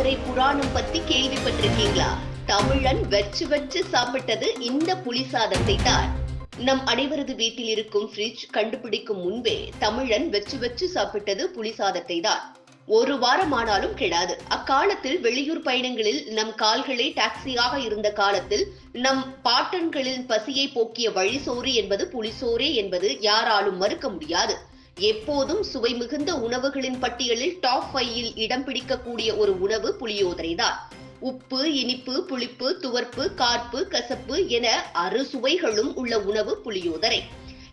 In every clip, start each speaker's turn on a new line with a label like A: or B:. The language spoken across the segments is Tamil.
A: புளியோதரை புராணம் பத்தி கேள்விப்பட்டிருக்கீங்களா? தமிழன் வச்சு வச்சு சாப்பிட்டது இந்த புளி சாதத்தை தான். நம் அனைவரது வீட்டில் இருக்கும் ஃப்ரிட்ஜ் கண்டுபிடிக்கும் முன்பே தமிழன் வச்சு வச்சு சாப்பிட்டது புளி சாதத்தை தான். ஒரு வாரம் ஆனாலும் கெடாது. அக்காலத்தில் வெளியூர் பயணங்களில் நம் கால்களே டாக்ஸியாக இருந்த காலத்தில் நம் பாட்டன்களின் பசியை போக்கிய வழிசோறு என்பது புளிசோரே என்பது யாராலும் மறுக்க முடியாது. எப்போதும் சுவை மிகுந்த உணவுகளின் பட்டியலில் டாப் ஃபைவில் இடம் பிடிக்கக்கூடிய ஒரு உணவு புளியோதரை தான். உப்பு இனிப்பு புளிப்பு துவர்ப்பு கார்ப்பு கசப்பு என அறுசுவைகளும் உள்ள உணவு புளியோதரை.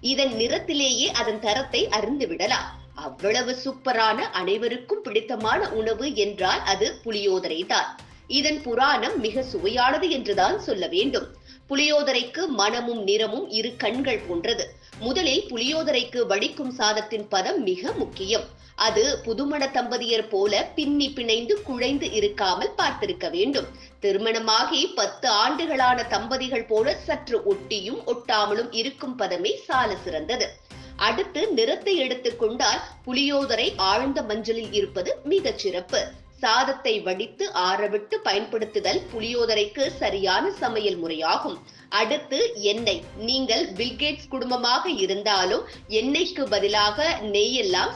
A: இதன் நிறத்திலேயே அதன் தரத்தை அறிந்து விடலாம். அவ்வளவு சூப்பரான அனைவருக்கும் பிடித்தமான உணவு என்றால் அது புளியோதரை தான். இதன் புராணம் மிக சுவையானது என்றுதான் சொல்ல வேண்டும். புளியோதரைக்கு மனமும் நிறமும் இரு கண்கள் போன்றது. முதலில் புளியோதரைக்கு வடிக்கும் சாதத்தின் பதம் மிக முக்கியம். அது புதுமண தம்பதியர் போல பின்னி பிணைந்து குழைந்து இருக்காமல் பார்த்திருக்க வேண்டும். திருமணமாகி பத்து ஆண்டுகளான தம்பதிகள் போல சற்று ஒட்டியும் ஒட்டாமலும் இருக்கும் பதமே சால சிறந்தது. அடுத்து நிறத்தை எடுத்துக் கொண்டால் புளியோதரை ஆழ்ந்த மஞ்சளில் இருப்பது மிகச் சிறப்பு. சாதத்தை வடித்து ஆறவிட்டு பயன்படுத்துதல் புளியோதரைக்கு சரியான சமையல் முறையாகும். அடுத்து எண்ணெய் நீங்கள் பில்கேட்ஸ் குடும்பமாக இருந்தாலும் எண்ணெய்க்கு பதிலாக நெய் எல்லாம்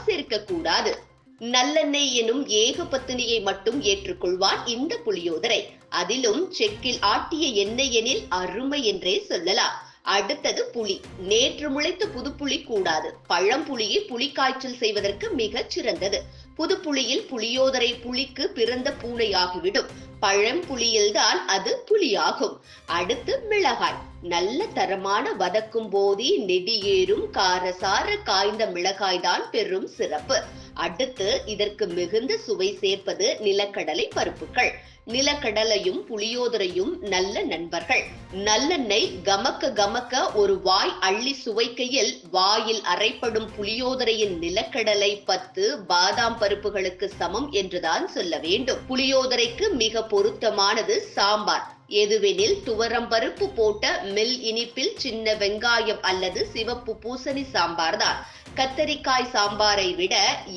A: நல்லெண்ணெய் எனும் ஏக பத்தினியை மட்டும் ஏற்றுக்கொள்வான் இந்த புளியோதரை. அதிலும் செக்கில் ஆட்டிய எண்ணெய் எனில் அருமை என்றே சொல்லலாம். அடுத்தது புளி. நேற்று முளைத்த புதுப்புளி கூடாது. பழம்புளியை புளி காய்ச்சல் செய்வதற்கு மிகச் சிறந்தது. புதுப்புளியில் புளியோதரை புளிக்கு பிறந்த பூனை ஆகிவிடும் பழம்புளியில்தான் அது புளியாகும். அடுத்து மிளகாய். நல்ல தரமான வதக்கும் போதே நெடியேறும் காரசார காய்ந்த மிளகாய் தான் பெரும் சிறப்பு. அடுத்து இதற்கு மிகுந்த சுவை சேர்ப்பது நிலக்கடலை பருப்புகள். நிலக்கடலையும் புளியோதரையும் நல்ல நண்பர்கள். நல்லெண்ணெய் கமக்க கமக்க ஒரு வாய் அள்ளி சுவைக்கையில் வாயில் அரைப்படும் புளியோதரையின் நிலக்கடலை பத்து பாதாம் பருப்புகளுக்கு சமம் என்றுதான் சொல்ல வேண்டும். புளியோதரைக்கு மிக பொருத்தமானது சாம்பார். எதுவெனில் துவரம் பருப்பு போட்ட மெல் இனிப்பில் சின்ன வெங்காயம் அல்லது சிவப்பு பூசணி சாம்பார் தான் கத்தரிக்காய் சாம்பாரை விட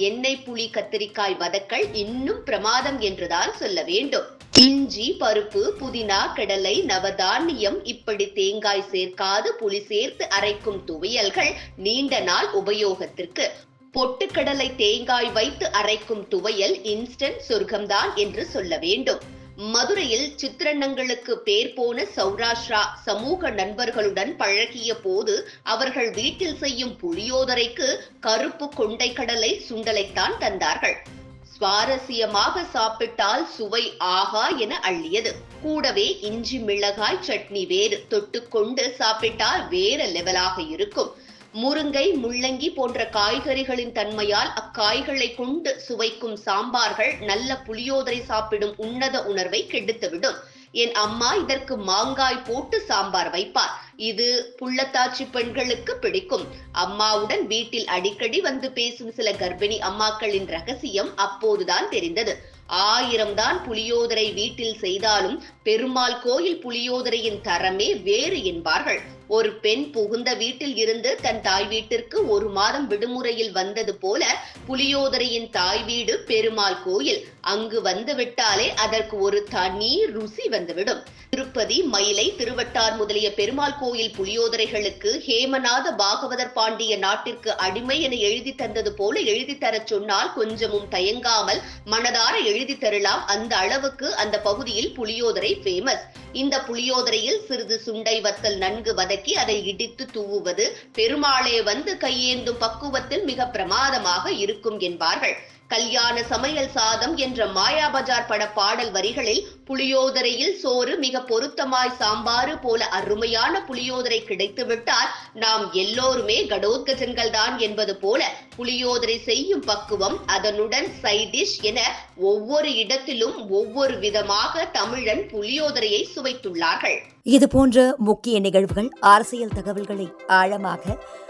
A: எண்ணெய் புளி கத்தரிக்காய் வதக்கல் இன்னும் பிரமாதம் என்றுதான் சொல்ல வேண்டும். இஞ்சி பருப்பு புதினா கடலை நவதானியம் இப்படி தேங்காய் சேர்க்காது புளி சேர்த்து அரைக்கும் துவையல்கள் நீண்ட நாள் உபயோகத்திற்கு. பொட்டுக்கடலை தேங்காய் வைத்து அரைக்கும் துவையல் இன்ஸ்டன்ட் சொர்க்கம்தான் என்று சொல்ல வேண்டும். மதுரையில் சித்திரண்ணங்களுக்கு பேர் போன சௌராஷ்டிரா சமூக நண்பர்களுடன் பழகிய போது அவர்கள் வீட்டில் செய்யும் புளியோதரைக்கு கருப்பு கொண்டை கடலை சுண்டலைத்தான் தந்தார்கள். சுவாரஸ்யமாக சாப்பிட்டால் சுவை ஆகா என அள்ளியது. கூடவே இஞ்சி மிளகாய் சட்னி வேறு தொட்டுக்கொண்டு சாப்பிட்டால் வேற லெவலாக இருக்கும். முருங்கை முள்ளங்கி போன்ற காய்கறிகளின் தன்மையால் அக்காய்களை கொண்டு சுவைக்கும் சாம்பார்கள் நல்ல புளியோதரை சாப்பிடும் உன்னத உணர்வை கெடுத்துவிடும். என் அம்மா இதற்கு மாங்காய் போட்டு சாம்பார் வைப்பார். இது புள்ளத்தாச்சி பெண்களுக்கு பிடிக்கும். அம்மாவுடன் வீட்டில் அடிக்கடி வந்து பேசும் சில கர்ப்பிணி அம்மாக்களின் ரகசியம் அப்போதுதான் தெரிந்தது. ஆயிரம் தான் புளியோதரை வீட்டில் செய்தாலும் பெருமாள் கோயில் புளியோதரையின் தரமே வேறு என்பார்கள். ஒரு பெண் புகுந்த வீட்டில் இருந்து தன் தாய் வீட்டிற்கு ஒரு மாதம் விடுமுறையில் வந்தது போல புலியோதரையின் தாய் வீடு பெருமாள் கோயில். அங்கு வந்துவிட்டாலே அதற்கு ஒரு தனி ருசி வந்துவிடும். திருப்பதி மயிலை திருவட்டார் முதலிய பெருமாள் கோயில் புளியோதரைகளுக்கு ஹேமநாத பாகவதர் பாண்டிய நாட்டிற்கு அடிமை என எழுதி தந்தது போல எழுதி தரச் சொன்னால் கொஞ்சமும் தயங்காமல் மனதார எழுதி தரலாம். அந்த அளவுக்கு அந்த பகுதியில் புளியோதரை ஃபேமஸ் இந்த புளியோதரையில் சிறிது சுண்டை வத்தல் நன்கு வதக்கி அதை இடித்து தூவுவது பெருமாளே வந்து கையேந்தும் பக்குவத்தில் மிக பிரமாதமாக இருக்கும் என்பார்கள். கல்யாண சமையல் சாதம் என்ற மாயா பஜார் பட பாடல் வரிகளில் புளியோதரையில் சோறு மிக பொருத்தமாய் சாம்பாறு போல அருமையான புளியோதரை கிடைத்துவிட்டால் நாம் எல்லோருமே கடோத்கஜன்கள் தான் என்பது போல புளியோதரை செய்யும் பக்குவம் அதனுடன் சைடிஷ் என ஒவ்வொரு இடத்திலும் ஒவ்வொரு விதமாக தமிழன் புளியோதரையை சுவைத்துள்ளார்கள்.
B: இது போன்ற முக்கிய நிகழ்வுகள் அரசியல் தகவல்களை ஆழமாக